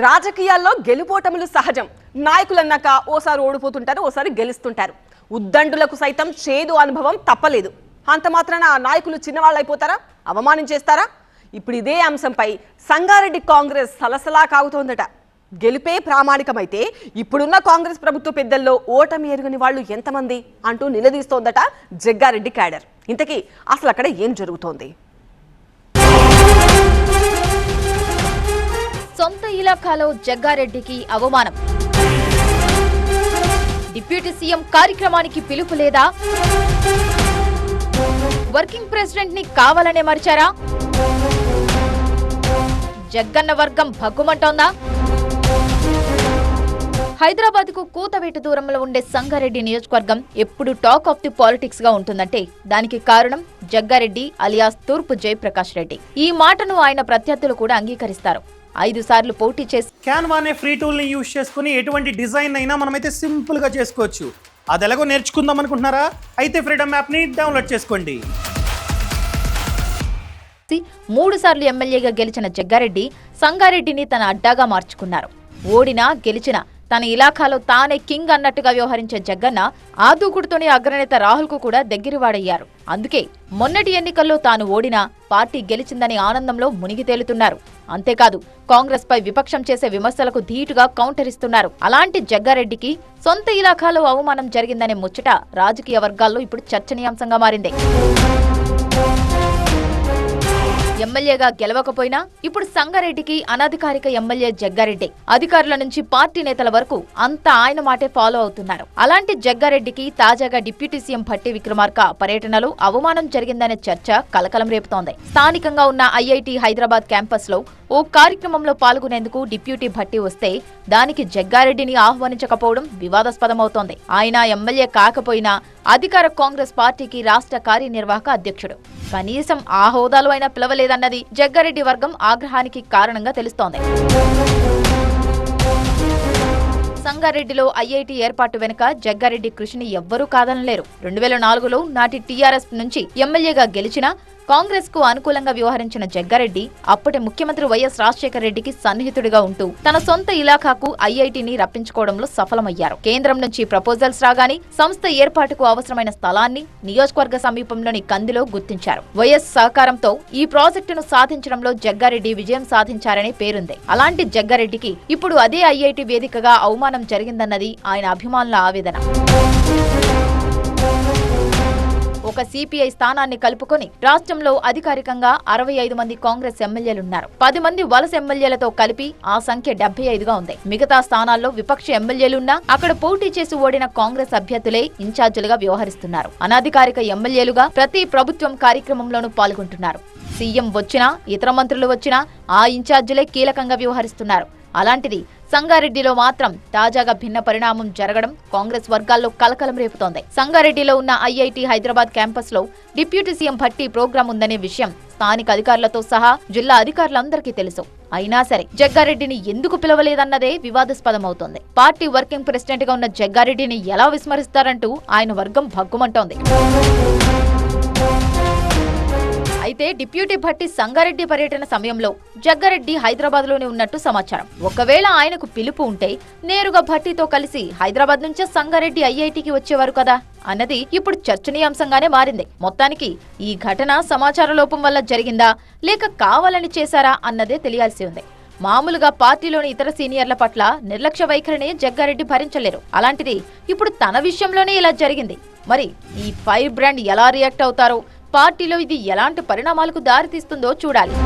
రాజకీయాల్లో గెలుపోటములు సహజం. నాయకులన్నాక ఓసారి ఓడిపోతుంటారు ఓసారి గెలుస్తుంటారు. ఉద్దండులకు సైతం చేదు అనుభవం తప్పలేదు. అంత మాత్రాన నాయకులు చిన్నవాళ్ళు అయిపోతారా అవమానం చేస్తారా? ఇప్పుడు ఇదే అంశంపై సంగారెడ్డి కాంగ్రెస్ సలసలా కాగుతోందట. గెలుపే ప్రామాణికమైతే ఇప్పుడున్న కాంగ్రెస్ ప్రభుత్వ పెద్దల్లో ఓటమి ఎరుగని వాళ్ళు ఎంతమంది అంటూ నిలదీస్తోందట జగ్గారెడ్డి క్యాడర్. ఇంతకీ అసలు అక్కడ ఏం జరుగుతోంది? సొంత ఇలాఖాలో జగ్గారెడ్డికి అవమానం. డిప్యూటీ సీఎం కార్యక్రమానికి పిలుపు లేదా? వర్కింగ్ ప్రెసిడెంట్ని కావాలనే మరిచారా? జగ్గన్న వర్గం భగ్గుమంటోందా? హైదరాబాద్కు కూతవేటు దూరంలో ఉండే సంగారెడ్డి నియోజకవర్గం ఎప్పుడు టాక్ ఆఫ్ ది పాలిటిక్స్గా ఉంటుందంటే దానికి కారణం జగ్గారెడ్డి అలియాస్ తూర్పు జయప్రకాష్ రెడ్డి. ఈ మాటను ఆయన ప్రత్యర్థులు కూడా అంగీకరిస్తారు. ఐదు సార్లు పోటీ చేసి క్యాన్వా అనే ఫ్రీ టూల్ని యూజ్ చేసుకుని ఎటువంటి డిజైన్ అయినా మనమైతే సింపుల్గా చేసుకోవచ్చు. అది ఎలాగో నేర్చుకుందాం అనుకుంటున్నారా? అయితే ఫ్రీడమ్ యాప్ని డౌన్లోడ్ చేసుకోండి. మూడు సార్లు ఎమ్మెల్యేగా గెలిచిన జగ్గారెడ్డి సంగారెడ్డిని తన అడ్డాగా మార్చుకున్నారు. ఓడినా గెలిచినా తన ఇలాఖాలో తానే కింగ్ అన్నట్టుగా వ్యవహరించే జగ్గన్న ఆ దూకుడుతోనే అగ్రనేత రాహుల్కు కూడా దగ్గరవాడయ్యారు. అందుకే మొన్నటి ఎన్నికల్లో తాను ఓడినా పార్టీ గెలిచిందని ఆనందంలో మునిగి తేలుతున్నారు. అంతేకాదు కాంగ్రెస్ పై విపక్షం చేసే విమర్శలకు ధీటుగా కౌంటర్ ఇస్తున్నారు. అలాంటి జగ్గారెడ్డికి సొంత ఇలాఖాలో అవమానం జరిగిందనే ముచ్చట రాజకీయ వర్గాల్లో ఇప్పుడు చర్చనీయాంశంగా మారింది. ఎమ్మెల్యేగా గెలవకపోయినా ఇప్పుడు సంగారెడ్డికి అనధికారిక ఎమ్మెల్యే జగ్గారెడ్డి. అధికారుల నుంచి పార్టీ నేతల వరకు అంతా ఆయన మాటే ఫాలో అవుతున్నారు. అలాంటి జగ్గారెడ్డికి తాజాగా డిప్యూటీ సీఎం భట్టి విక్రమార్క పర్యటనలో అవమానం జరిగిందనే చర్చ కలకలం రేపుతోంది. స్థానికంగా ఉన్న ఐఐటి హైదరాబాద్ క్యాంపస్లో ఓ కార్యక్రమంలో పాల్గొనేందుకు డిప్యూటీ భట్టి వస్తే దానికి జగ్గారెడ్డిని ఆహ్వానించకపోవడం వివాదాస్పదమవుతోంది. ఆయన ఎమ్మెల్యే కాకపోయినా అధికార కాంగ్రెస్ పార్టీకి రాష్ట్ర కార్యనిర్వాహక అధ్యక్షుడు. కనీసం ఆ హోదాలో అయినా పిలవలేదన్నది జగ్గారెడ్డి వర్గం ఆగ్రహానికి కారణంగా తెలుస్తోంది. సంగారెడ్డిలో ఐఐటి ఏర్పాటు వెనుక జగ్గారెడ్డి కృషిని ఎవ్వరూ కాదనలేరు. రెండు వేల నాలుగులో నాటి టీఆర్ఎస్ నుంచి ఎమ్మెల్యేగా గెలిచినా కాంగ్రెస్కు అనుకూలంగా వ్యవహరించిన జగ్గారెడ్డి అప్పటి ముఖ్యమంత్రి వైఎస్ రాజశేఖర రెడ్డికి సన్నిహితుడిగా ఉంటూ తన సొంత ఇలాఖాకు ఐఐటిని రప్పించుకోవడంలో సఫలమయ్యారు. కేంద్రం నుంచి ప్రపోజల్స్ రాగానే సంస్థ ఏర్పాటుకు అవసరమైన స్థలాన్ని నియోజకవర్గ సమీపంలోని కందిలో గుర్తించారు. వైఎస్ సహకారంతో ఈ ప్రాజెక్టును సాధించడంలో జగ్గారెడ్డి విజయం సాధించారనే పేరుంది. అలాంటి జగ్గారెడ్డికి ఇప్పుడు అదే ఐఐటి వేదికగా అవమానం జరిగిందన్నది ఆయన అభిమానుల ఆవేదన. ఒక సిపిఐ స్థానాన్ని కలుపుకొని రాష్ట్రంలో అధికారికంగా అరవై ఐదు మంది కాంగ్రెస్ ఎమ్మెల్యేలున్నారు. పది మంది వలస ఎమ్మెల్యేలతో కలిపి ఆ సంఖ్య డెబ్బై ఐదుగా ఉంది. మిగతా స్థానాల్లో విపక్ష ఎమ్మెల్యేలున్నా అక్కడ పోటీ చేసి ఓడిన కాంగ్రెస్ అభ్యర్థులే ఇన్ఛార్జీలుగా వ్యవహరిస్తున్నారు. అనధికారిక ఎమ్మెల్యేలుగా ప్రతి ప్రభుత్వం కార్యక్రమంలోనూ పాల్గొంటున్నారు. సీఎం వచ్చినా ఇతర మంత్రులు వచ్చినా ఆ ఇన్ఛార్జీలే కీలకంగా వ్యవహరిస్తున్నారు. అలాంటిది సంగారెడ్డిలో మాత్రం తాజాగా భిన్న పరిణామం జరగడం కాంగ్రెస్ వర్గాల్లో కలకలం రేపుతోంది. సంగారెడ్డిలో ఉన్న ఐఐటి హైదరాబాద్ క్యాంపస్లో డిప్యూటీ సీఎం భట్టి ప్రోగ్రాం ఉందనే విషయం స్థానిక అధికారులతో సహా జిల్లా అధికారులందరికీ తెలుసు. అయినా సరే జగ్గారెడ్డిని ఎందుకు పిలవలేదన్నదే వివాదాస్పదమవుతోంది. పార్టీ వర్కింగ్ ప్రెసిడెంట్గా ఉన్న జగ్గారెడ్డిని ఎలా విస్మరిస్తారంటూ ఆయన వర్గం భగ్గుమంటోంది. అయితే డిప్యూటీ భట్టి సంగారెడ్డి పర్యటన సమయంలో జగ్గారెడ్డి హైదరాబాద్లోనే ఉన్నట్టు సమాచారం. ఒకవేళ ఆయనకు పిలుపు ఉంటే నేరుగా భట్టితో కలిసి హైదరాబాద్ నుంచే సంగారెడ్డి ఐఐటికి వచ్చేవారు కదా అన్నది ఇప్పుడు చర్చనీయాంశంగానే మారింది. మొత్తానికి ఈ ఘటన సమాచార లోపం వల్ల జరిగిందా? లేక కావాలని చేశారా? అన్నదే తెలియాల్సి ఉంది. మామూలుగా పార్టీలోని ఇతర సీనియర్ల పట్ల నిర్లక్ష్య వైఖరిని జగ్గారెడ్డి భరించలేరు. అలాంటిది ఇప్పుడు తన విషయంలోనే ఇలా జరిగింది. మరి ఈ ఫైర్ బ్రాండ్ ఎలా రియాక్ట్ అవుతారో పార్టీలో ఇది ఎలాంటి పరిణామాలకు దారితీస్తుందో చూడాలి.